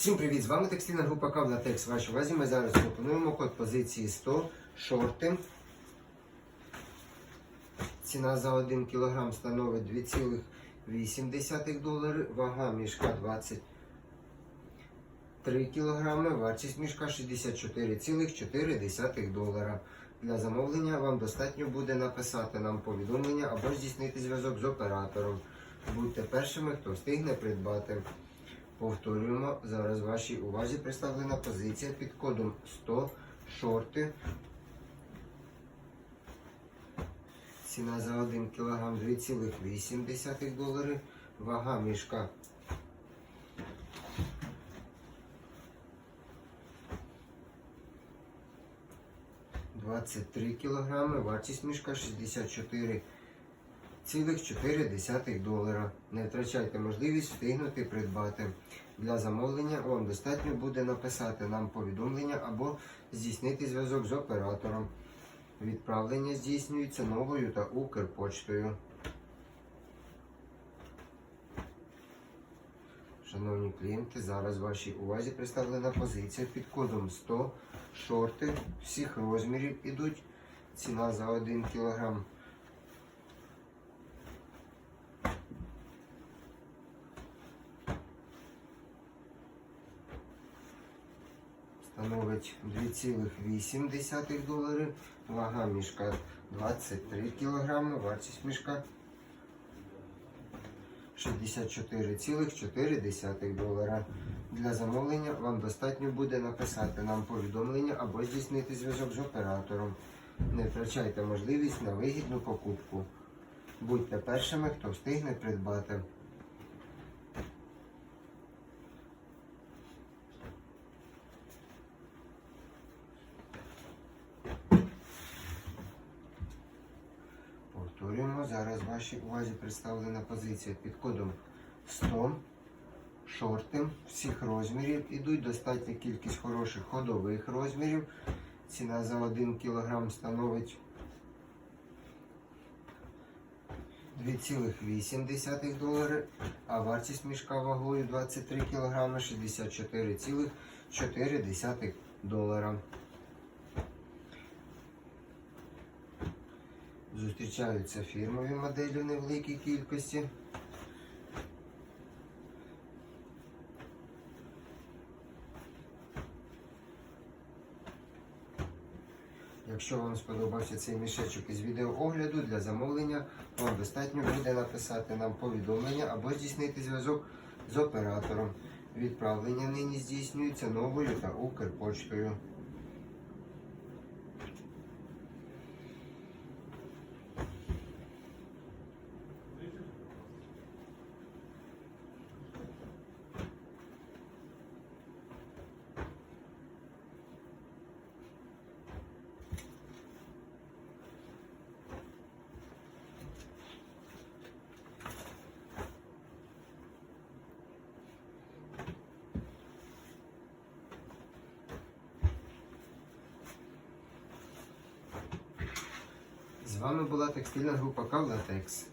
Всім привіт! З вами текстильна група Кавлатекс. Вашій увазі ми зараз пропонуємо код позиції 100 шорти. Ціна за 1 кг становить 2,8 долари, вага мішка 23 кг, вартість мішка 64,4 долара. Для замовлення вам достатньо буде написати нам повідомлення або здійснити зв'язок з оператором. Будьте першими, хто встигне придбати. Повторюємо, зараз вашій увазі представлена позиція під кодом 100 шорти. Ціна за 1 кг 2,8 долари. Вага мішка 23 кг, вартість мішка 64,4 долара. Не втрачайте можливість встигнути придбати. Для замовлення вам достатньо буде написати нам повідомлення або здійснити зв'язок з оператором. Відправлення здійснюється новою та Укрпочтою. Шановні клієнти, зараз вашій увазі представлена позиція під кодом 100 шорти всіх розмірів ідуть. Ціна за 1 кг. Становить 2,8 долари, вага мішка 23 кг, вартість мішка 64,4 долара. Для замовлення вам достатньо буде написати нам повідомлення або здійснити зв'язок з оператором. Не втрачайте можливість на вигідну покупку. Будьте першими, хто встигне придбати. Повторюємо, зараз вашій увазі представлена позиція під кодом 100. Шорти всіх розмірів. Ідуть достатня кількість хороших ходових розмірів. Ціна за 1 кг становить 2,8 долари, а вартість мішка вагою 23 кг 64,4 долара. Зустрічаються фірмові моделі в невеликій кількості. Якщо вам сподобався цей мішечок із відеоогляду для замовлення, вам достатньо буде написати нам повідомлення або здійснити зв'язок з оператором. Відправлення нині здійснюється новою та Укрпочтою. Вами була текстильна група Кавлатекс.